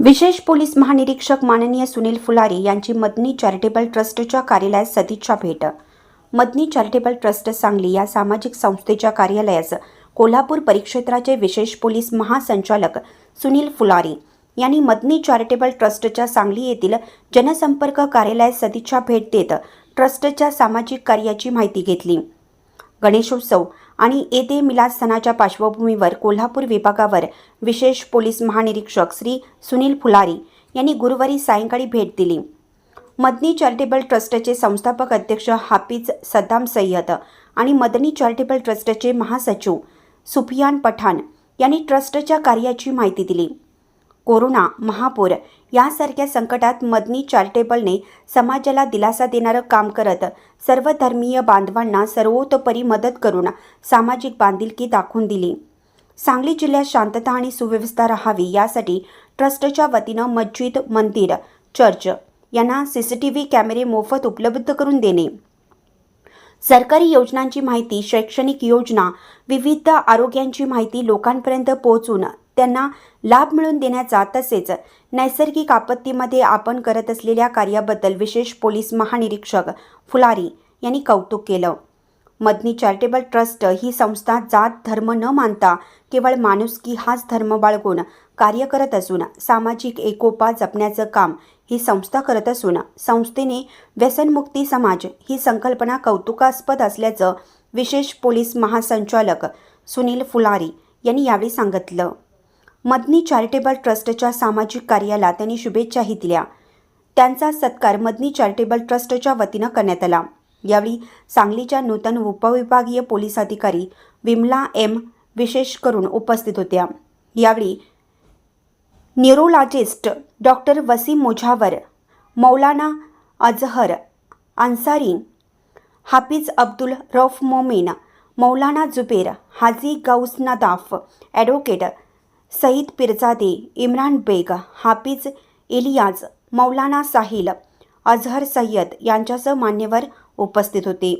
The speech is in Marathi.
विशेष पोलीस महानिरीक्षक माननीय सुनील फुलारी यांची मदनी चॅरिटेबल ट्रस्टच्या कार्यालयात सदिच्छा भेट. मदनी चॅरिटेबल ट्रस्ट सांगली या सामाजिक संस्थेच्या कार्यालयास कोल्हापूर परिक्षेत्राचे विशेष पोलीस महासंचालक सुनील फुलारी यांनी मदनी चॅरिटेबल ट्रस्टच्या सांगली येथील जनसंपर्क कार्यालयात सदिच्छा भेट देत ट्रस्टच्या सामाजिक कार्याची माहिती घेतली. गणेशोत्सव आणि येते मिलाद सणाच्या पार्श्वभूमीवर कोल्हापूर विभागावर विशेष पोलीस महानिरीक्षक श्री सुनील फुलारी यांनी गुरुवारी सायंकाळी भेट दिली. मदनी चॅरिटेबल ट्रस्टचे संस्थापक अध्यक्ष हाफिज सद्दाम सय्यद आणि मदनी चॅरिटेबल ट्रस्टचे महासचिव सुफियान पठाण यांनी ट्रस्टच्या कार्याची माहिती दिली. कोरोना महापूर यासारख्या संकटात मदनी चॅरिटेबलने समाजाला दिलासा देणारं काम करत सर्व धर्मीय बांधवांना सर्वोतोपरी मदत करून सामाजिक बांधिलकी दाखवून दिली. सांगली जिल्ह्यात शांतता आणि सुव्यवस्था राहावी यासाठी ट्रस्टच्या वतीनं मस्जिद मंदिर चर्च यांना सी सी टी व्ही कॅमेरे मोफत उपलब्ध करून देणे. सरकारी योजनांची माहिती शैक्षणिक योजना विविध आरोग्यांची माहिती लोकांपर्यंत पोहोचून त्यांना लाभ मिळवून देण्याचा तसेच नैसर्गिक आपत्तीमध्ये आपण करत असलेल्या कार्याबद्दल विशेष पोलीस महानिरीक्षक फुलारी यांनी कौतुक केलं. मदनी चॅरिटेबल ट्रस्ट ही संस्था जात धर्म न मानता केवळ माणुसकी हाच धर्म बाळगून कार्य करत असून सामाजिक एकोपा जपण्याचं काम ही संस्था करत असून संस्थेने व्यसनमुक्ती समाज ही संकल्पना कौतुकास्पद असल्याचं विशेष पोलीस महासंचालक सुनील फुलारी यांनी यावेळी सांगितलं. मदनी चॅरिटेबल ट्रस्टच्या सामाजिक कार्याला त्यांनी शुभेच्छाही दिल्या. त्यांचा सत्कार मदनी चॅरिटेबल ट्रस्टच्या वतीनं करण्यात आला. यावेळी सांगलीच्या नूतन उपविभागीय पोलीस अधिकारी विमला एम. विशेष करून उपस्थित होत्या. यावेळी neurologist doctor Waseem Mujawar Maulana Azhar Ansari Hafiz Abdul Rauf Momin Maulana Zuber Haji Gaus Nadaf advocate Saeed Pirzade Imran Beg Hafiz Iliyaz Maulana Sahil Azhar Sayyad यांच्यासह मान्यवर उपस्थित होते.